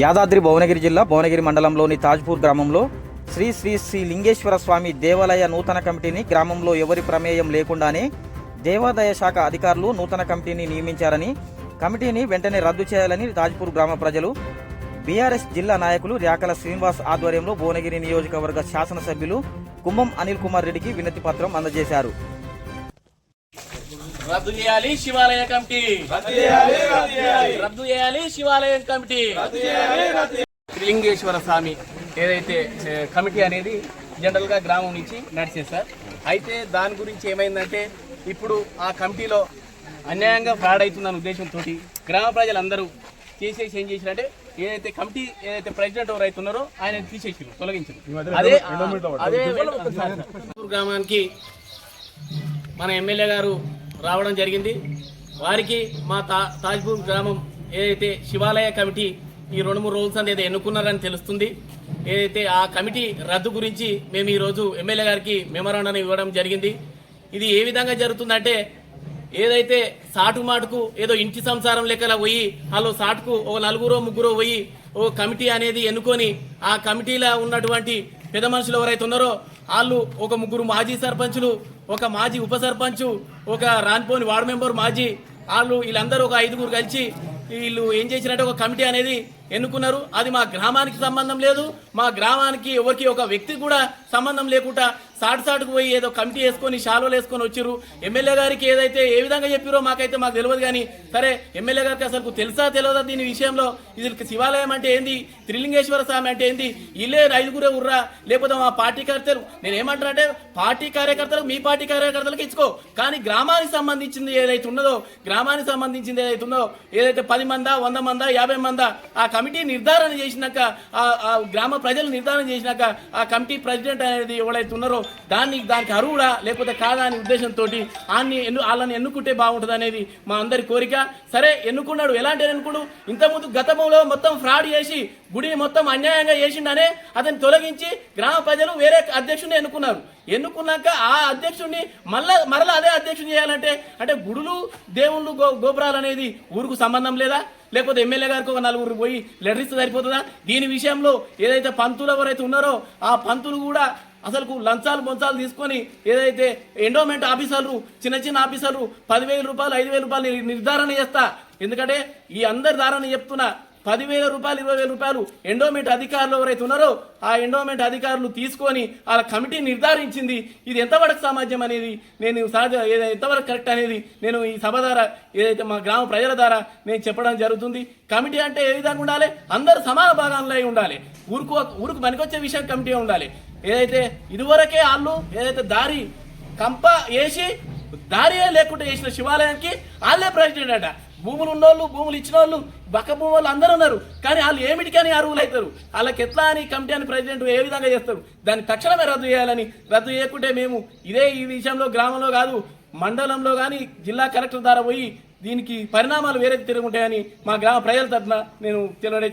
యాదాద్రి భువనగిరి జిల్లా భువనగిరి మండలంలోని తాజ్పూర్ గ్రామంలో శ్రీ శ్రీ శ్రీ లింగేశ్వర స్వామి దేవాలయ నూతన కమిటీని గ్రామంలో ఎవరి ప్రమేయం లేకుండానే దేవాదాయ శాఖ అధికారులు నూతన కమిటీని నియమించారని కమిటీని వెంటనే రద్దు చేయాలని తాజ్పూర్ గ్రామ ప్రజలు బీఆర్ఎస్ జిల్లా నాయకులు ర్యాకల శ్రీనివాస్ ఆధ్వర్యంలో భువనగిరి నియోజకవర్గ శాసనసభ్యులు కుంభం అనిల్ కుమార్ రెడ్డికి వినతి పత్రం అందజేశారు. రద్దు చేయాలి శివాలయ కమిటీ. రద్దు చేయాలి శివాలయం కమిటీ. త్రిలింగేశ్వర స్వామి ఏదైతే కమిటీ అనేది జనరల్గా గ్రామం నుంచి నడిచేది సార్. అయితే దాని గురించి ఏమైందంటే ఇప్పుడు ఆ కమిటీలో అన్యాయంగా ఫ్రాడ్ అవుతుందన్న ఉద్దేశంతో గ్రామ ప్రజలందరూ చేసేసి ఏం చేసిరంటే ఏదైతే కమిటీ ఏదైతే ప్రెసిడెంట్ ఎవరు అవుతున్నారో ఆయన తీసేసి తొలగించారు అదే అదే గ్రామానికి మన ఎమ్మెల్యే గారు రావడం జరిగింది. వారికి మా తా తాజ్పూర్ గ్రామం ఏదైతే శివాలయ కమిటీ ఈ రెండు మూడు రోజులు అనేది ఎన్నుకున్నారని తెలుస్తుంది ఏదైతే ఆ కమిటీ రద్దు గురించి మేము ఈరోజు ఎమ్మెల్యే గారికి మెమరాండం ఇవ్వడం జరిగింది. ఇది ఏ విధంగా జరుగుతుందంటే ఏదైతే సాటు మాటుకు ఏదో ఇంటి సంసారం లెక్కల పోయి వాళ్ళు సాటుకు ఓ నలుగురో ముగ్గురో పోయి ఓ కమిటీ అనేది ఎన్నుకొని ఆ కమిటీలో ఉన్నటువంటి పెద్ద మనుషులు ఎవరైతే ఉన్నారో వాళ్ళు ఒక ముగ్గురు మాజీ సర్పంచులు ఒక మాజీ ఉప సర్పంచ్ ఒక రాన్పోని వార్డు మెంబర్ మాజీ వాళ్ళు వీళ్ళందరూ ఒక ఐదుగురు కలిసి వీళ్ళు ఏం చేసినట్టు ఒక కమిటీ అనేది ఎన్నుకున్నారు? అది మా గ్రామానికి సంబంధం లేదు. మా గ్రామానికి ఎవరికి ఒక వ్యక్తి కూడా సంబంధం లేకుండా సాటుసాటుకు పోయి ఏదో కమిటీ వేసుకొని షాలోలు వేసుకొని వచ్చిర్రు. ఎమ్మెల్యే గారికి ఏదైతే ఏ విధంగా చెప్పారో మాకైతే మాకు తెలియదు కానీ సరే ఎమ్మెల్యే గారికి అసలు తెలుసా తెలియదా దీని విషయంలో? ఇది శివాలయం అంటే ఏంది? త్రిలింగేశ్వర స్వామి అంటే ఏంది? ఇల్లే ఐదుగురే ఉర్రా. లేకపోతే మా పార్టీ కార్యకర్తలు నేను ఏమంటారు అంటే పార్టీ కార్యకర్తలకు మీ పార్టీ కార్యకర్తలకు ఇచ్చుకో. కానీ గ్రామానికి సంబంధించింది ఏదైతే ఉన్నదో గ్రామానికి సంబంధించింది ఏదైతే ఉన్నదో ఏదైతే పది మందా వంద మందా యాభై మందా ఆ కమిటీ నిర్ధారణ చేసినాక ఆ గ్రామ ప్రజలు నిర్ధారణ చేసినాక ఆ కమిటీ ప్రెసిడెంట్ అనేది ఎవరైతే ఉన్నారో దాన్ని దానికి అరువుడా లేకపోతే కాదా అనే ఉద్దేశంతో ఆన్ని ఎన్ను వాళ్ళని ఎన్నుకుంటే బాగుంటుంది అనేది మా అందరి కోరిక. సరే ఎన్నుకున్నాడు ఎలాంటి ఎన్నుకుడు? ఇంతకుముందు గతంలో మొత్తం ఫ్రాడ్ చేసి గుడిని మొత్తం అన్యాయంగా చేసిండనే అతన్ని తొలగించి గ్రామ ప్రజలు వేరే అధ్యక్షుడిని ఎన్నుకున్నారు. ఎన్నుకున్నాక ఆ అధ్యక్షుడిని మళ్ళా మరలా అదే అధ్యక్షుని చేయాలంటే అంటే గుడులు దేవుళ్ళు గో గోపురాలు అనేది ఊరుకు సంబంధం లేదా? లేకపోతే ఎమ్మెల్యే గారికి ఒక నలుగురు పోయి లెటర్ ఇస్తే సరిపోతుందా? దీని విషయంలో ఏదైతే పంతులు ఎవరైతే ఉన్నారో ఆ పంతులు కూడా అసలు లంచాలు బొంచాలు తీసుకొని ఏదైతే ఎండోమెంట్ ఆఫీసర్లు చిన్న చిన్న ఆఫీసర్లు పదివేల రూపాయలు ఐదు వేల రూపాయలు నిర్ధారణ చేస్తా. ఎందుకంటే ఈ అందరి ధారణ చెప్తున్నా పదివేల రూపాయలు ఇరవై వేల రూపాయలు ఎండోమెంట్ అధికారులు ఎవరైతే ఉన్నారో ఆ ఎండోమెంట్ అధికారులు తీసుకొని వాళ్ళ కమిటీ నిర్ధారించింది. ఇది ఎంతవరకు సామర్థ్యం అనేది? నేను సహజ ఎంతవరకు కరెక్ట్ అనేది? నేను ఈ సభ ద్వారా ఏదైతే మా గ్రామ ప్రజల ద్వారా నేను చెప్పడం జరుగుతుంది. కమిటీ అంటే ఏ విధంగా ఉండాలి? అందరు సమాన భాగంలో అయి ఉండాలి. ఊరుకు ఊరుకు పనికొచ్చే విషయం కమిటీ ఉండాలి. ఏదైతే ఇదివరకే వాళ్ళు ఏదైతే దారి కంప వేసి దారియే లేకుండా చేసిన శివాలయానికి వాళ్ళే ప్రెసిడెంట్ అట. భూములు ఉన్నోళ్ళు భూములు ఇచ్చిన వాళ్ళు బక్క భూములు అందరూ ఉన్నారు. కానీ వాళ్ళు ఏమిటికని అర్హులు అవుతారు. వాళ్ళకి ఎట్లా అని కమిటీ అని ప్రెసిడెంట్ ఏ విధంగా చేస్తారు? దాన్ని తక్షణమే రద్దు చేయాలని రద్దు చేయకుంటే మేము ఇదే ఈ విషయంలో గ్రామంలో కాదు మండలంలో కానీ జిల్లా కలెక్టర్ ద్వారా పోయి దీనికి పరిణామాలు వేరే తిరుగుంటాయని మా గ్రామ ప్రజల తరఫున నేను తెలియడే